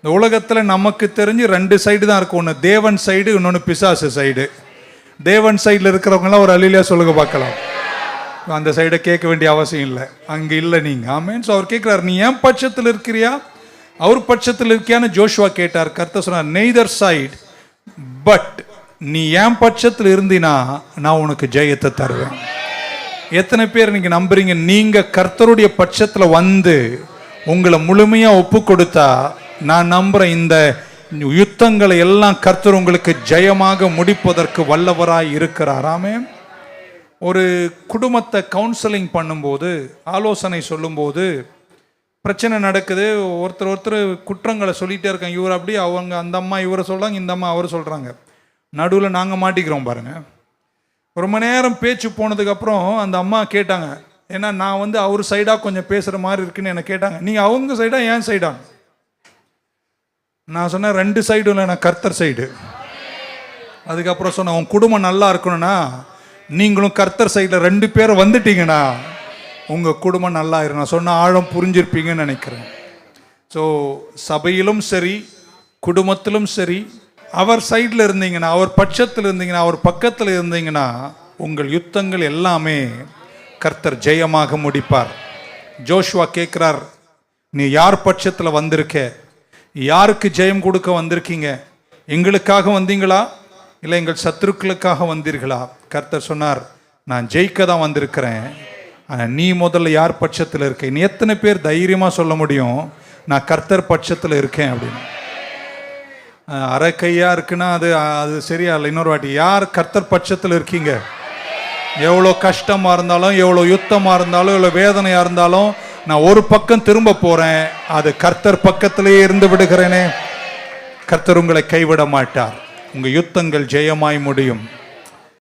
இந்த உலகத்தில் நமக்கு தெரிஞ்சு ரெண்டு சைடு தான் இருக்கும் ஒன்று தேவன் சைடு இன்னொன்று பிசாசு சைடு தேவன் சைடில் இருக்கிறவங்களாம் ஒரு அழிலியாக சொல்லுங்க பார்க்கலாம். அந்த சைடை கேட்க வேண்டிய அவசியம் இல்லை. அங்கே இல்லை நீங்கள் ஆமேன் ஸோ அவர் கேட்குறாரு நீ ஏன் பட்சத்தில் இருக்கிறியா? அவர் பட்சத்தில் இருக்கியான்னு ஜோஷுவா கேட்டார். கர்த்தர் சொன்னார் நெய்தர் சைடு பட் நீ ஏன் பட்சத்தில் இருந்தினா நான் உனக்கு ஜெயத்தை தருவேன். எத்தனை பேர் நீங்கள் நம்புறீங்க நீங்கள் கர்த்தருடைய பட்சத்தில் வந்து உங்களை முழுமையாக ஒப்பு கொடுத்தா நான் நம்புறேன் இந்த யுத்தங்களை எல்லாம் கர்த்தர் உங்களுக்கு ஜெயமாக முடிப்பதற்கு வல்லவராய் இருக்கிறாராமே ஒரு குடும்பத்தை கவுன்சிலிங் பண்ணும்போது ஆலோசனை சொல்லும்போது பிரச்சனை நடக்குது ஒருத்தர் ஒருத்தர் குற்றங்களை சொல்லிகிட்டே இருக்காங்க. இவர் அப்படி அவங்க அந்த அம்மா இவரை சொல்கிறாங்க இந்த அம்மா அவர் சொல்கிறாங்க நடுவில் நாங்கள் மாட்டிக்கிறோம் பாருங்கள் ரொம்ப நேரம் பேச்சு போனதுக்கப்புறம் அந்த அம்மா கேட்டாங்க. ஏன்னா நான் வந்து அவர் சைடாக கொஞ்சம் பேசுகிற மாதிரி இருக்குன்னு என்னை கேட்டாங்க. நீங்கள் அவங்க சைடாக என் சைடாக நான் சொன்னேன் ரெண்டு சைடும் இல்லை நான் கர்த்தர் சைடு அதுக்கப்புறம் சொன்னேன் உன் குடும்பம் நல்லா இருக்கணும்னா நீங்களும் கர்த்தர் சைடில் ரெண்டு பேரும் வந்துட்டீங்கன்னா உங்கள் குடும்பம் நல்லா இருக்கும் நான் சொன்ன ஆழம் புரிஞ்சிருப்பீங்கன்னு நினைக்கிறேன். ஸோ சபையிலும் சரி குடும்பத்திலும் சரி அவர் சைடில் இருந்தீங்கன்னா அவர் பட்சத்தில் இருந்தீங்கன்னா அவர் பக்கத்தில் இருந்தீங்கன்னா உங்கள் யுத்தங்கள் எல்லாமே கர்த்தர் ஜெயமாக முடிப்பார். ஜோஷுவா கேட்குறார் நீ யார் பட்சத்தில் வந்திருக்க? யாருக்கு ஜெயம் கொடுக்க வந்திருக்கீங்க? எங்களுக்காக வந்தீங்களா? இல்லை எங்கள் சத்துருக்களுக்காக வந்தீர்களா? கர்த்தர் சொன்னார் நான் ஜெயிக்க தான் வந்திருக்கிறேன். ஆனால் நீ முதல்ல யார் பட்சத்தில் இருக்க? நீ எத்தனை பேர் தைரியமாக சொல்ல முடியும்? நான் கர்த்தர் பட்சத்தில் இருக்கேன் அப்படின்னு. அஹ் அரை கையா இருக்குன்னா அது அது சரியா இல்லை. இன்னொரு வாட்டி யார் கர்த்தர் பட்சத்தில் இருக்கீங்க? எவ்வளோ கஷ்டமாக இருந்தாலும் எவ்வளோ யுத்தமாக இருந்தாலும் எவ்வளோ வேதனையாக இருந்தாலும் நான் ஒரு பக்கம் திரும்ப போறேன் அது கர்த்தர் பக்கத்திலேயே இருந்து விடுகிறேனே. கர்த்தர் உங்களை கைவிட மாட்டார். உங்க யுத்தங்கள் ஜெயமாய் முடியும்.